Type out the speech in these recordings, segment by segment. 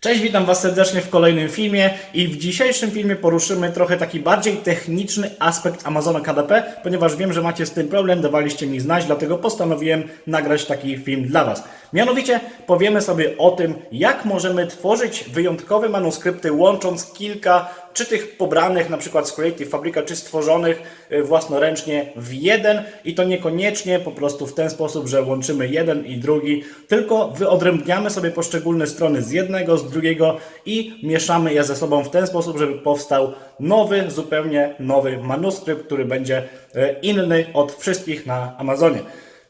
Cześć, witam Was serdecznie w kolejnym filmie i w dzisiejszym filmie poruszymy trochę taki bardziej techniczny aspekt Amazona KDP, ponieważ wiem, że macie z tym problem, dawaliście mi znać, dlatego postanowiłem nagrać taki film dla Was. Mianowicie powiemy sobie o tym, jak możemy tworzyć wyjątkowe manuskrypty, łącząc kilka czy tych pobranych na przykład z Creative Fabrica, czy stworzonych y, własnoręcznie w jeden i to niekoniecznie po prostu w ten sposób, że łączymy jeden i drugi, tylko wyodrębniamy sobie poszczególne strony z jednego, z drugiego i mieszamy je ze sobą w ten sposób, żeby powstał nowy, zupełnie nowy manuskrypt, który będzie y, inny od wszystkich na Amazonie.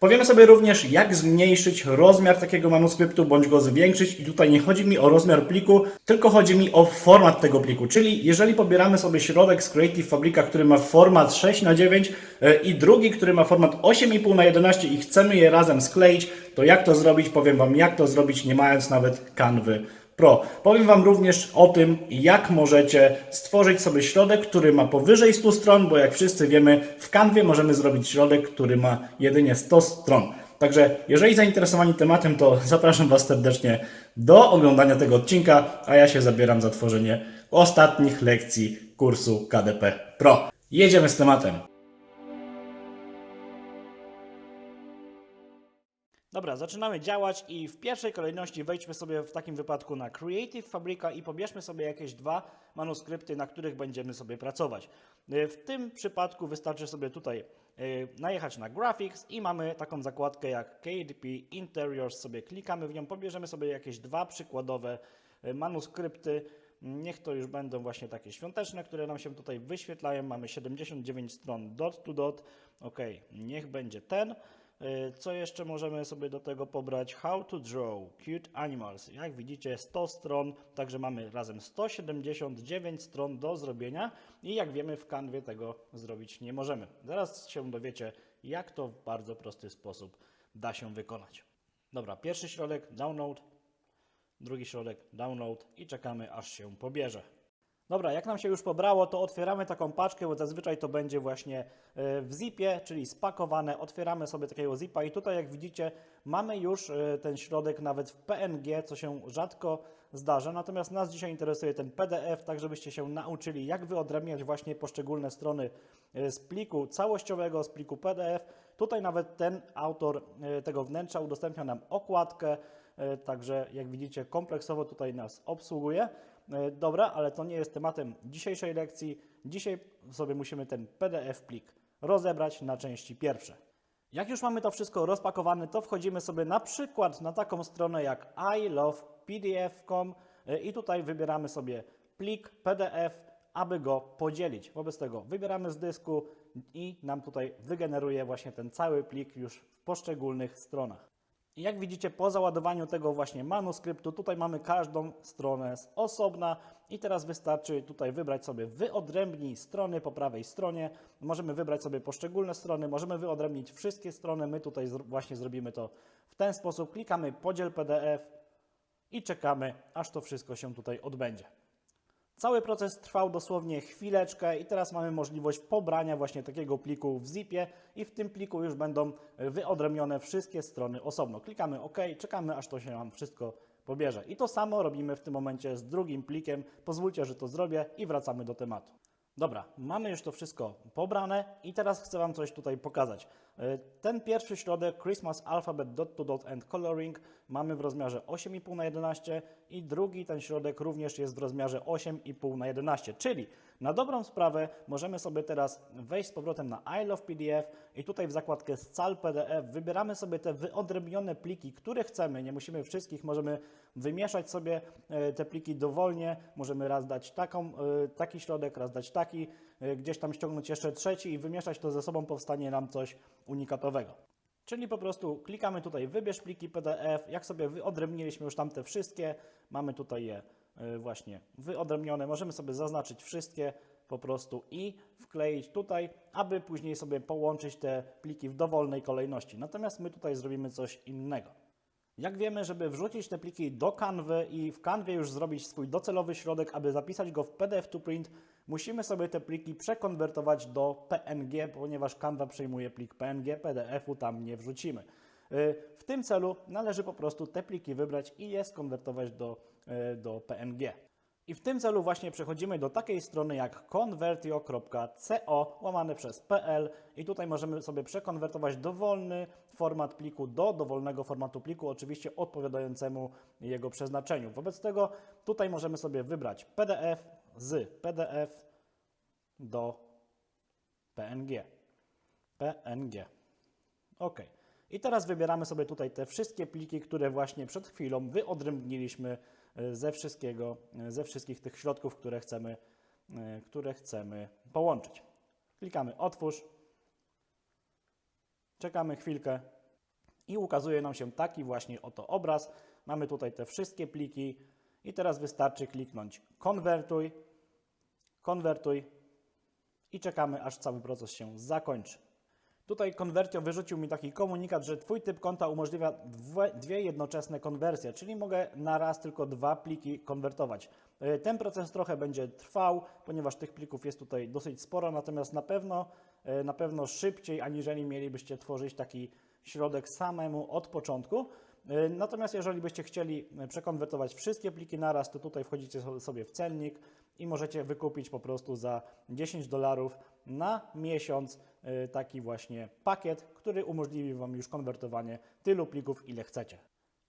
Powiemy sobie również, jak zmniejszyć rozmiar takiego manuskryptu, bądź go zwiększyć. I tutaj nie chodzi mi o rozmiar pliku, tylko chodzi mi o format tego pliku. Czyli jeżeli pobieramy sobie środek z Creative Fabrica, który ma format 6 na 9 i drugi, który ma format 8,5 na 11 i chcemy je razem skleić, to jak to zrobić? Powiem Wam, jak to zrobić, nie mając nawet kanwy Pro. Powiem Wam również o tym, jak możecie stworzyć sobie środek, który ma powyżej 100 stron, bo jak wszyscy wiemy, w kanwie możemy zrobić środek, który ma jedynie 100 stron. Także jeżeli zainteresowani tematem, to zapraszam Was serdecznie do oglądania tego odcinka, a ja się zabieram za tworzenie ostatnich lekcji kursu KDP Pro. Jedziemy z tematem. Dobra, zaczynamy działać i w pierwszej kolejności wejdźmy sobie w takim wypadku na Creative Fabrica i pobierzmy sobie jakieś dwa manuskrypty, na których będziemy sobie pracować. Y, W tym przypadku wystarczy sobie tutaj y, najechać na Graphics i mamy taką zakładkę jak KDP Interiors, sobie klikamy w nią, pobierzemy sobie jakieś dwa przykładowe y, manuskrypty. Niech to już będą właśnie takie świąteczne, które nam się tutaj wyświetlają. Mamy 79 stron dot to dot. Ok, niech będzie ten. Y, Co jeszcze możemy sobie do tego pobrać? How to draw cute animals. Jak widzicie 100 stron, także mamy razem 179 stron do zrobienia i jak wiemy w kanwie tego zrobić nie możemy. Zaraz się dowiecie jak to w bardzo prosty sposób da się wykonać. Dobra, pierwszy środek download, drugi środek download i czekamy aż się pobierze. Dobra, jak nam się już pobrało, to otwieramy taką paczkę, bo zazwyczaj to będzie właśnie e, w zipie, czyli spakowane. Otwieramy sobie takiego zipa i tutaj jak widzicie mamy już e, ten środek nawet w PNG, co się rzadko zdarza. Natomiast nas dzisiaj interesuje ten PDF, tak żebyście się nauczyli jak wyodrębniać właśnie poszczególne strony e, z pliku całościowego, z pliku PDF. Tutaj nawet ten autor tego wnętrza udostępnia nam okładkę, także jak widzicie kompleksowo tutaj nas obsługuje. E, Dobra, ale to nie jest tematem dzisiejszej lekcji. Dzisiaj sobie musimy ten PDF plik rozebrać na części pierwsze. Jak już mamy to wszystko rozpakowane, to wchodzimy sobie na przykład na taką stronę jak ilovepdf.com e, i tutaj wybieramy sobie plik PDF, aby go podzielić. Wobec tego wybieramy z dysku i nam tutaj wygeneruje właśnie ten cały plik już w poszczególnych stronach. Jak widzicie, po załadowaniu tego właśnie manuskryptu, tutaj mamy każdą stronę z osobna i teraz wystarczy tutaj wybrać sobie wyodrębnij strony po prawej stronie. Możemy wybrać sobie poszczególne strony, możemy wyodrębnić wszystkie strony. My tutaj właśnie zrobimy to w ten sposób. Klikamy podziel PDF i czekamy, aż to wszystko się tutaj odbędzie. Cały proces trwał dosłownie chwileczkę i teraz mamy możliwość pobrania właśnie takiego pliku w zipie i w tym pliku już będą wyodrębnione wszystkie strony osobno. Klikamy OK, czekamy aż to się nam wszystko pobierze. I to samo robimy w tym momencie z drugim plikiem. Pozwólcie, że to zrobię i wracamy do tematu. Dobra, mamy już to wszystko pobrane i teraz chcę Wam coś tutaj pokazać. E, Ten pierwszy środek Christmas Alphabet Dot to Dot and Coloring mamy w rozmiarze 8,5 na 11 i drugi ten środek również jest w rozmiarze 8,5 na 11, czyli na dobrą sprawę możemy sobie teraz wejść z powrotem na I Love PDF i tutaj w zakładkę Scal PDF wybieramy sobie te wyodrębnione pliki, które chcemy, nie musimy wszystkich, możemy wymieszać sobie e, te pliki dowolnie, możemy raz dać taką, e, taki środek, raz dać taki, e, gdzieś tam ściągnąć jeszcze trzeci i wymieszać to ze sobą, powstanie nam coś unikatowego. Czyli po prostu klikamy tutaj wybierz pliki PDF, jak sobie wyodrębniliśmy już tamte wszystkie, mamy tutaj je y, właśnie wyodrębnione, możemy sobie zaznaczyć wszystkie po prostu i wkleić tutaj, aby później sobie połączyć te pliki w dowolnej kolejności. Natomiast my tutaj zrobimy coś innego. Jak wiemy, żeby wrzucić te pliki do Canvy i w Canwie już zrobić swój docelowy środek, aby zapisać go w PDF to print, musimy sobie te pliki przekonwertować do PNG, ponieważ Canva przyjmuje plik PNG, PDF-u tam nie wrzucimy. Y, W tym celu należy po prostu te pliki wybrać i je skonwertować do e, do PNG. I w tym celu właśnie przechodzimy do takiej strony jak convertio.co łamane przez PL i tutaj możemy sobie przekonwertować dowolny format pliku do dowolnego formatu pliku, oczywiście odpowiadającemu jego przeznaczeniu. Wobec tego tutaj możemy sobie wybrać PDF z PDF do PNG. PNG. OK. I teraz wybieramy sobie tutaj te wszystkie pliki, które właśnie przed chwilą wyodrębniliśmy e, ze wszystkiego, e, ze wszystkich tych środków, które chcemy, e, które chcemy połączyć. Klikamy otwórz. Czekamy chwilkę i ukazuje nam się taki właśnie oto obraz. Mamy tutaj te wszystkie pliki i teraz wystarczy kliknąć konwertuj, konwertuj i czekamy aż cały proces się zakończy. Tutaj Convertio wyrzucił mi taki komunikat, że Twój typ konta umożliwia dwie, jednoczesne konwersje, czyli mogę na raz tylko dwa pliki konwertować. E, Ten proces trochę będzie trwał, ponieważ tych plików jest tutaj dosyć sporo, natomiast na pewno, e, na pewno szybciej, aniżeli mielibyście tworzyć taki środek samemu od początku. E, Natomiast jeżeli byście chcieli e, przekonwertować wszystkie pliki naraz, to tutaj wchodzicie so- sobie w cennik i możecie wykupić po prostu za 10 dolarów na miesiąc e, taki właśnie pakiet, który umożliwi Wam już konwertowanie tylu plików, ile chcecie.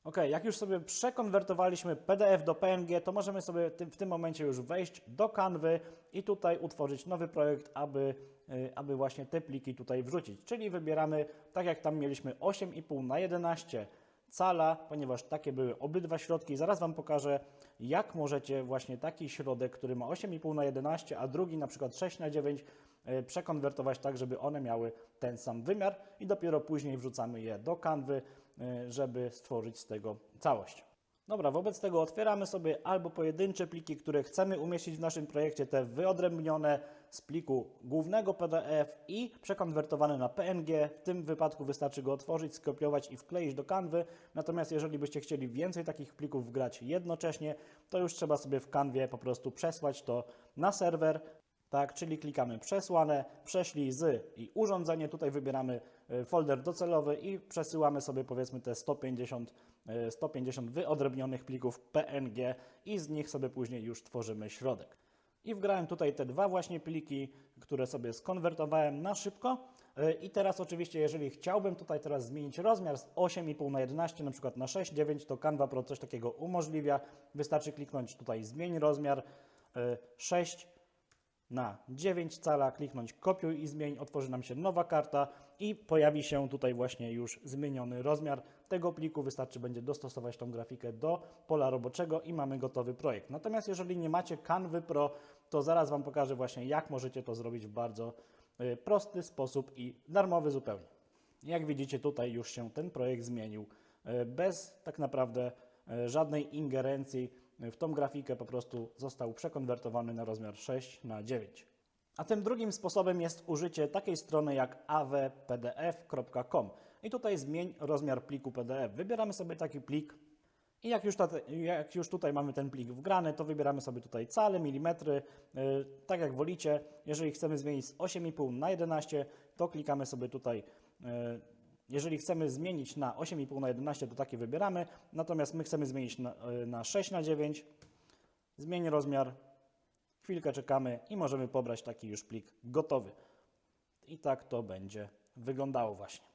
Ok, jak już sobie przekonwertowaliśmy PDF do PNG, to możemy sobie w tym momencie już wejść do Canvy i tutaj utworzyć nowy projekt, aby, aby właśnie te pliki tutaj wrzucić. Czyli wybieramy, tak jak tam mieliśmy 8,5 na 11 cala, ponieważ takie były obydwa środki. Zaraz Wam pokażę, jak możecie właśnie taki środek, który ma 8,5 na 11, a drugi na przykład 6 na 9 y, przekonwertować tak, żeby one miały ten sam wymiar i dopiero później wrzucamy je do kanwy, y, żeby stworzyć z tego całość. Dobra, wobec tego otwieramy sobie albo pojedyncze pliki, które chcemy umieścić w naszym projekcie, te wyodrębnione z pliku głównego PDF i przekonwertowane na PNG. W tym wypadku wystarczy go otworzyć, skopiować i wkleić do kanwy. Natomiast jeżeli byście chcieli więcej takich plików wgrać jednocześnie, to już trzeba sobie w kanwie po prostu przesłać to na serwer. Tak, czyli klikamy przesłane, prześlij z i urządzenie. Tutaj wybieramy folder docelowy i przesyłamy sobie powiedzmy te 150, e, 150 wyodrębnionych plików PNG i z nich sobie później już tworzymy środek. I wgrałem tutaj te dwa właśnie pliki, które sobie skonwertowałem na szybko. E, I teraz oczywiście, jeżeli chciałbym tutaj teraz zmienić rozmiar z 8,5 na 11, na przykład na 6,9, to Canva Pro coś takiego umożliwia. Wystarczy kliknąć tutaj zmień rozmiar e, 6 na 9 cala, kliknąć kopiuj i zmień, otworzy nam się nowa karta i pojawi się tutaj właśnie już zmieniony rozmiar tego pliku. Wystarczy będzie dostosować tą grafikę do pola roboczego i mamy gotowy projekt. Natomiast jeżeli nie macie Canvy Pro, to zaraz Wam pokażę właśnie jak możecie to zrobić w bardzo y, prosty sposób i darmowy zupełnie. Jak widzicie tutaj już się ten projekt zmienił y, bez tak naprawdę y, żadnej ingerencji w tą grafikę po prostu został przekonwertowany na rozmiar 6 na 9. A tym drugim sposobem jest użycie takiej strony jak avpdf.com. I tutaj zmień rozmiar pliku PDF. Wybieramy sobie taki plik i jak już, ta, jak już tutaj mamy ten plik wgrany, to wybieramy sobie tutaj cale, milimetry, yy, tak jak wolicie. Jeżeli chcemy zmienić z 8,5 na 11, to klikamy sobie tutaj yy, jeżeli chcemy zmienić na 8,5 na 11, to takie wybieramy. Natomiast my chcemy zmienić na, y, na 6 na 9. Zmień rozmiar. Chwilkę czekamy i możemy pobrać taki już plik gotowy. I tak to będzie wyglądało właśnie.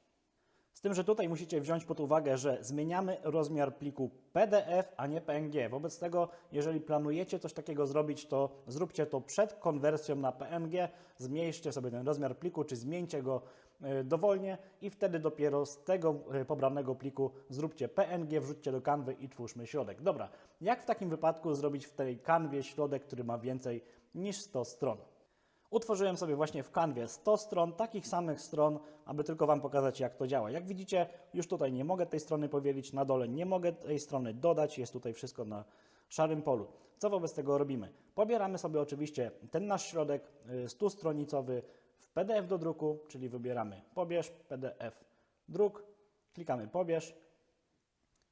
Z tym, że tutaj musicie wziąć pod uwagę, że zmieniamy rozmiar pliku PDF, a nie PNG. Wobec tego, jeżeli planujecie coś takiego zrobić, to zróbcie to przed konwersją na PNG, zmniejszcie sobie ten rozmiar pliku, czy zmieńcie go dowolnie i wtedy dopiero z tego y, pobranego pliku zróbcie PNG, wrzućcie do kanwy i twórzmy środek. Dobra, jak w takim wypadku zrobić w tej kanwie środek, który ma więcej niż 100 stron? Utworzyłem sobie właśnie w kanwie 100 stron, takich samych stron, aby tylko Wam pokazać, jak to działa. Jak widzicie, już tutaj nie mogę tej strony powielić, na dole nie mogę tej strony dodać, jest tutaj wszystko na szarym polu. Co wobec tego robimy? Pobieramy sobie oczywiście ten nasz środek y, 100-stronicowy w PDF do druku, czyli wybieramy pobierz, PDF, druk, klikamy pobierz,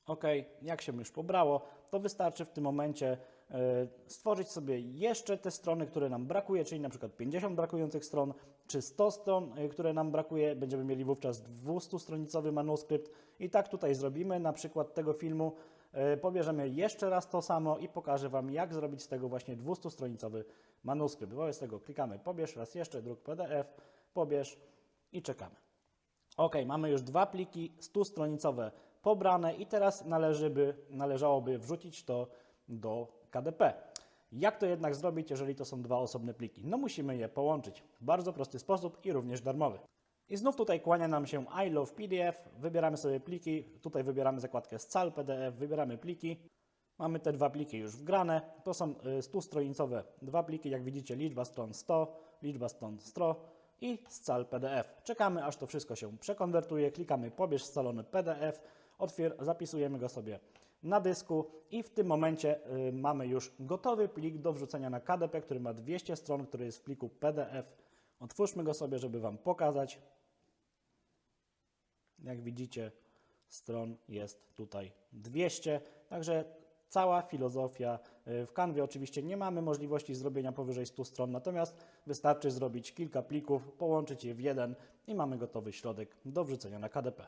OK, jak się już pobrało, to wystarczy w tym momencie e, stworzyć sobie jeszcze te strony, które nam brakuje, czyli na przykład 50 brakujących stron, czy 100 stron, e, które nam brakuje. Będziemy mieli wówczas 200-stronicowy manuskrypt. I tak tutaj zrobimy na przykład tego filmu. E, Pobierzemy jeszcze raz to samo i pokażę Wam, jak zrobić z tego właśnie 200-stronicowy manuskrypt. Wobec tego klikamy pobierz, raz jeszcze, druk PDF, pobierz i czekamy. Ok, mamy już dwa pliki 100-stronicowe pobrane i teraz należy by, należałoby wrzucić to do KDP. Jak to jednak zrobić, jeżeli to są dwa osobne pliki? No musimy je połączyć bardzo prosty sposób i również darmowy. I znów tutaj kłania nam się I love PDF, wybieramy sobie pliki, tutaj wybieramy zakładkę Scal PDF, wybieramy pliki. Mamy te dwa pliki już wgrane. To są y, 100-stronicowe dwa pliki, jak widzicie liczba stron 100, liczba stron 100 i scal PDF. Czekamy aż to wszystko się przekonwertuje, klikamy pobierz scalony PDF, zapisujemy go sobie na dysku i w tym momencie y, mamy już gotowy plik do wrzucenia na KDP, który ma 200 stron, który jest w pliku PDF. Otwórzmy go sobie, żeby Wam pokazać. Jak widzicie, stron jest tutaj 200, także cała filozofia. y, W Canwie oczywiście nie mamy możliwości zrobienia powyżej 100 stron, natomiast wystarczy zrobić kilka plików, połączyć je w jeden i mamy gotowy środek do wrzucenia na KDP.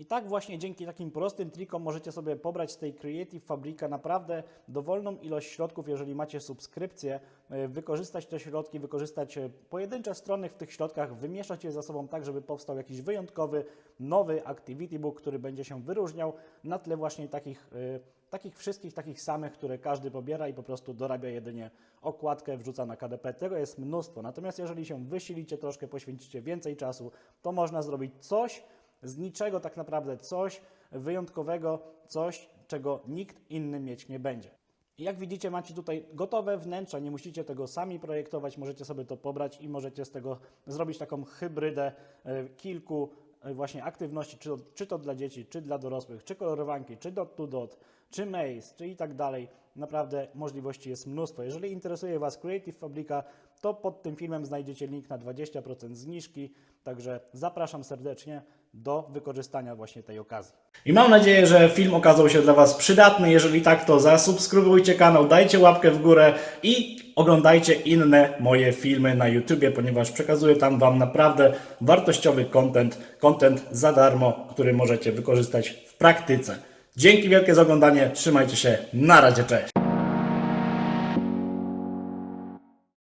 I tak właśnie dzięki takim prostym trikom możecie sobie pobrać z tej Creative Fabrika naprawdę dowolną ilość środków, jeżeli macie subskrypcję, y, wykorzystać te środki, wykorzystać y, pojedyncze strony w tych środkach, wymieszać je ze sobą tak, żeby powstał jakiś wyjątkowy, nowy Activity Book, który będzie się wyróżniał na tle właśnie takich, y, takich wszystkich, takich samych, które każdy pobiera i po prostu dorabia jedynie okładkę, wrzuca na KDP. Tego jest mnóstwo. Natomiast jeżeli się wysilicie troszkę, poświęcicie więcej czasu, to można zrobić coś, z niczego tak naprawdę coś wyjątkowego, coś, czego nikt inny mieć nie będzie. Jak widzicie, macie tutaj gotowe wnętrza, nie musicie tego sami projektować, możecie sobie to pobrać i możecie z tego zrobić taką hybrydę e, kilku e, właśnie aktywności, czy to, czy to dla dzieci, czy dla dorosłych, czy kolorowanki, czy dot to dot, czy maze, czy i tak dalej. Naprawdę możliwości jest mnóstwo. Jeżeli interesuje Was Creative Fabrika, to pod tym filmem znajdziecie link na 20% zniżki, także zapraszam serdecznie do wykorzystania właśnie tej okazji. I mam nadzieję, że film okazał się dla Was przydatny. Jeżeli tak, to zasubskrybujcie kanał, dajcie łapkę w górę i oglądajcie inne moje filmy na YouTubie, ponieważ przekazuję tam Wam naprawdę wartościowy content, content za darmo, który możecie wykorzystać w praktyce. Dzięki wielkie za oglądanie, trzymajcie się, na razie, cześć!